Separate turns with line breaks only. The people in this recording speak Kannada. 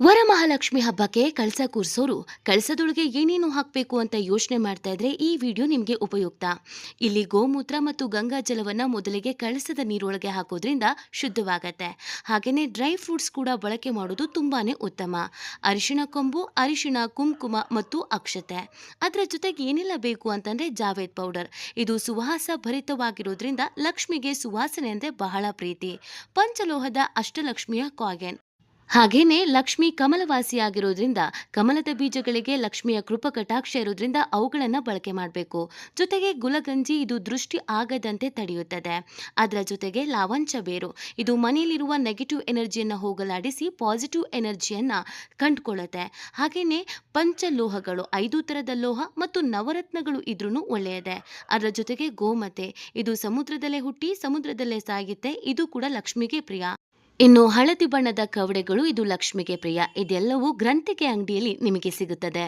ವರಮಹಾಲಕ್ಷ್ಮಿ ಹಬ್ಬಕ್ಕೆ ಕಳಸ ಕೂರಿಸೋರು ಕಳಸದೊಳಗೆ ಏನೇನು ಹಾಕಬೇಕು ಅಂತ ಯೋಚನೆ ಮಾಡ್ತಾ ಇದ್ರೆ ಈ ವಿಡಿಯೋ ನಿಮಗೆ ಉಪಯುಕ್ತ. ಇಲ್ಲಿ ಗೋಮೂತ್ರ ಮತ್ತು ಗಂಗಾ ಜಲವನ್ನು ಮೊದಲಿಗೆ ಕಳಸದ ನೀರೊಳಗೆ ಹಾಕೋದ್ರಿಂದ ಶುದ್ಧವಾಗತ್ತೆ. ಹಾಗೆಯೇ ಡ್ರೈ ಫ್ರೂಟ್ಸ್ ಕೂಡ ಬಳಕೆ ಮಾಡೋದು ತುಂಬಾನೇ ಉತ್ತಮ. ಅರಿಶಿಣ ಕೊಂಬು, ಅರಿಶಿಣ, ಕುಂಕುಮ ಮತ್ತು ಅಕ್ಷತೆ. ಅದರ ಜೊತೆಗೆ ಏನೆಲ್ಲ ಬೇಕು ಅಂತಂದ್ರೆ ಜಾವೇದ್ ಪೌಡರ್. ಇದು ಸುವಾಸ ಭರಿತವಾಗಿರೋದ್ರಿಂದ ಲಕ್ಷ್ಮಿಗೆ ಸುವಾಸನೆ ಅಂದರೆ ಬಹಳ ಪ್ರೀತಿ. ಪಂಚಲೋಹದ ಅಷ್ಟಲಕ್ಷ್ಮಿಯ ಕಾಗೆನ್. ಹಾಗೇನೆ ಲಕ್ಷ್ಮಿ ಕಮಲವಾಸಿಯಾಗಿರೋದ್ರಿಂದ ಕಮಲದ ಬೀಜಗಳಿಗೆ ಲಕ್ಷ್ಮಿಯ ಕೃಪ ಕಟಾಕ್ಷ ಇರೋದ್ರಿಂದ ಅವುಗಳನ್ನು ಬಳಕೆ ಮಾಡಬೇಕು. ಜೊತೆಗೆ ಗುಲಗಂಜಿ ಇದು ದೃಷ್ಟಿ ಆಗದಂತೆ ತಡೆಯುತ್ತದೆ. ಅದರ ಜೊತೆಗೆ ಲಾವಂಚ ಬೇರು. ಇದು ಮನೆಯಲ್ಲಿರುವ ನೆಗೆಟಿವ್ ಎನರ್ಜಿಯನ್ನು ಹೋಗಲಾಡಿಸಿ ಪಾಸಿಟಿವ್ ಎನರ್ಜಿಯನ್ನ ಕಂಡುಕೊಳ್ಳುತ್ತೆ. ಹಾಗೇನೆ ಪಂಚಲೋಹಗಳು ಐದು ಥರದ ಲೋಹ ಮತ್ತು ನವರತ್ನಗಳು ಇದ್ರೂ ಒಳ್ಳೆಯದೆ. ಅದರ ಜೊತೆಗೆ ಗೋಮತೆ. ಇದು ಸಮುದ್ರದಲ್ಲೇ ಹುಟ್ಟಿ ಸಮುದ್ರದಲ್ಲೇ ಸಾಗುತ್ತೆ ಇದು ಕೂಡ ಲಕ್ಷ್ಮಿಗೆ ಪ್ರಿಯ. ಇನ್ನು ಹಳದಿ ಬಣ್ಣದ ಕವಡೆಗಳು ಇದು ಲಕ್ಷ್ಮಿಗೆ ಪ್ರಿಯ. ಇದೆಲ್ಲವೂ ಗ್ರಂಥಿಕೆ ಅಂಗಡಿಯಲ್ಲಿ ನಿಮಗೆ ಸಿಗುತ್ತದೆ.